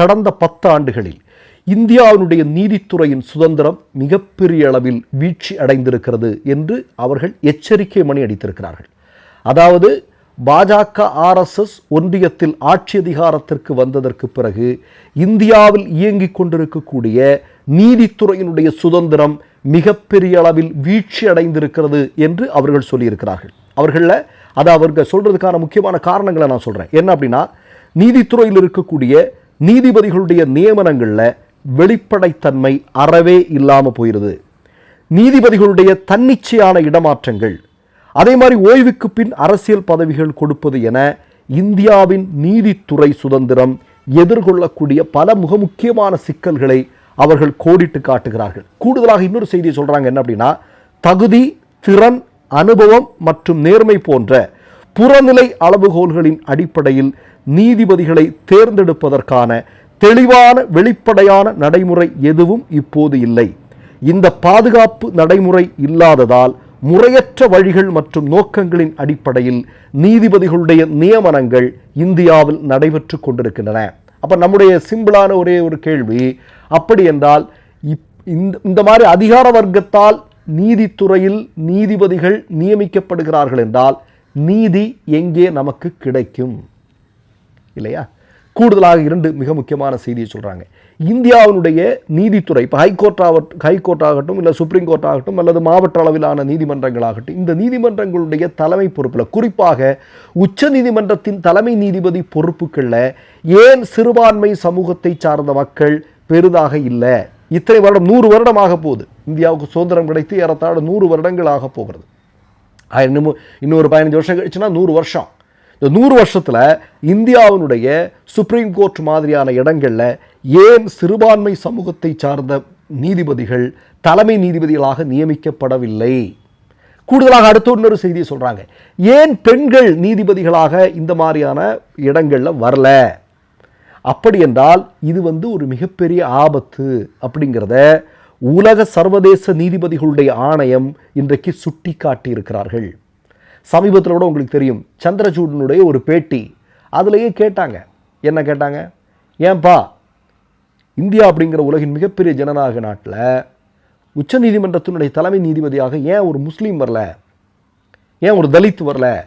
கடந்த பத்து ஆண்டுகளில் இந்தியாவினுடைய நீதித்துறையின் சுதந்திரம் மிகப்பெரிய அளவில் வீழ்ச்சி அடைந்திருக்கிறது என்று அவர்கள் எச்சரிக்கை மணி அடித்திருக்கிறார்கள். அதாவது பாஜக ஆர்எஸ்எஸ் ஒன்றியத்தில் ஆட்சி அதிகாரத்திற்கு வந்ததற்கு பிறகு இந்தியாவில் இயங்கிக் கொண்டிருக்கக்கூடிய நீதித்துறையினுடைய சுதந்திரம் மிகப்பெரிய அளவில் வீழ்ச்சி அடைந்திருக்கிறது என்று அவர்கள் சொல்லியிருக்கிறார்கள். அவர்களில் அதை அவர்கள் சொல்கிறதுக்கான முக்கியமான காரணங்களை நான் சொல்கிறேன் என்ன அப்படின்னா நீதித்துறையில் இருக்கக்கூடிய நீதிபதிகளுடைய நியமனங்களில் வெளிப்படைத்தன்மை அறவே இல்லாமல் போயிடுது நீதிபதிகளுடைய தன்னிச்சையான இடமாற்றங்கள் அதே மாதிரி ஓய்வுக்கு பின் அரசியல் பதவிகள் கொடுப்பது என இந்தியாவின் நீதித்துறை சுதந்திரம் எதிர்கொள்ளக்கூடிய பல மிக முக்கியமான சிக்கல்களை அவர்கள் கோடிட்டு காட்டுகிறார்கள். கூடுதலாக இன்னொரு செய்தியை சொல்றாங்க என்ன அப்படின்னா தகுதி திறன் அனுபவம் மற்றும் நேர்மை போன்ற புறநிலை அளவுகோல்களின் அடிப்படையில் நீதிபதிகளை தேர்ந்தெடுப்பதற்கான தெளிவான வெளிப்படையான நடைமுறை எதுவும் இப்போது இல்லை. இந்த பாதுகாப்பு நடைமுறை இல்லாததால் முறையற்ற வழிகள் மற்றும் நோக்கங்களின் அடிப்படையில் நீதிபதிகளுடைய நியமனங்கள் இந்தியாவில் நடைபெற்று கொண்டிருக்கின்றன. அப்ப நம்முடைய சிம்பிளான ஒரே ஒரு கேள்வி அப்படி என்றால் இப்- இந்த இந்த மாதிரி அதிகார வர்க்கத்தால் நீதித்துறையில் நீதிபதிகள் நியமிக்கப்படுகிறார்கள் என்றால் நீதி எங்கே நமக்கு கிடைக்கும்? இல்லையா? கூடுதலாக இரண்டு மிக முக்கியமான செய்தியை சொல்றாங்க. இந்தியாவினுடைய நீதித்துறை இப்போ ஹைகோர்ட் ஆகட்டும் ஹைகோர்ட் ஆகட்டும் இல்லை சுப்ரீம் கோர்ட் ஆகட்டும் அல்லது மாவட்ட அளவிலான நீதிமன்றங்களாகட்டும் இந்த நீதிமன்றங்களுடைய தலைமை பொறுப்பில் குறிப்பாக உச்ச நீதிமன்றத்தின் தலைமை நீதிபதி பொறுப்புகளில் ஏன் சிறுபான்மை சமூகத்தை சார்ந்த மக்கள் பெரிதாக இல்லை? இத்தனை வருடம் நூறு வருடமாக போகுது. இந்தியாவுக்கு சுதந்திரம் கிடைத்து ஏறத்தாழ நூறு வருடங்கள் ஆக போகிறது. ஆ, இன்னும் பதினஞ்சு வருஷம் கழிச்சுன்னா நூறு வருஷம். இந்த நூறு வருஷத்தில் இந்தியாவினுடைய சுப்ரீம் கோர்ட் மாதிரியான இடங்களில் ஏன் சிறுபான்மை சமூகத்தை சார்ந்த நீதிபதிகள் தலைமை நீதிபதிகளாக நியமிக்கப்படவில்லை? கூடுதலாக அடுத்த இன்னொரு செய்தியை சொல்கிறாங்க ஏன் பெண்கள் நீதிபதிகளாக இந்த மாதிரியான இடங்களில் வரல? அப்படி என்றால் இது வந்து ஒரு மிகப்பெரிய ஆபத்து அப்படிங்கிறத உலக சர்வதேச நீதிபதிகளுடைய ஆணையம் இன்றைக்கு சுட்டி காட்டியிருக்கிறார்கள் சமீபத்தில் கூட உங்களுக்கு தெரியும் சந்திரசூடனுடைய ஒரு பேட்டி அதுலேயே கேட்டாங்க. என்ன கேட்டாங்க? ஏன்பா இந்தியா அப்படிங்கிற உலகின் மிகப்பெரிய ஜனநாயக நாட்டில் உச்சநீதிமன்றத்தினுடைய தலைமை நீதிபதியாக ஏன் ஒரு முஸ்லீம் வரல? ஏன் ஒரு தலித் வரல?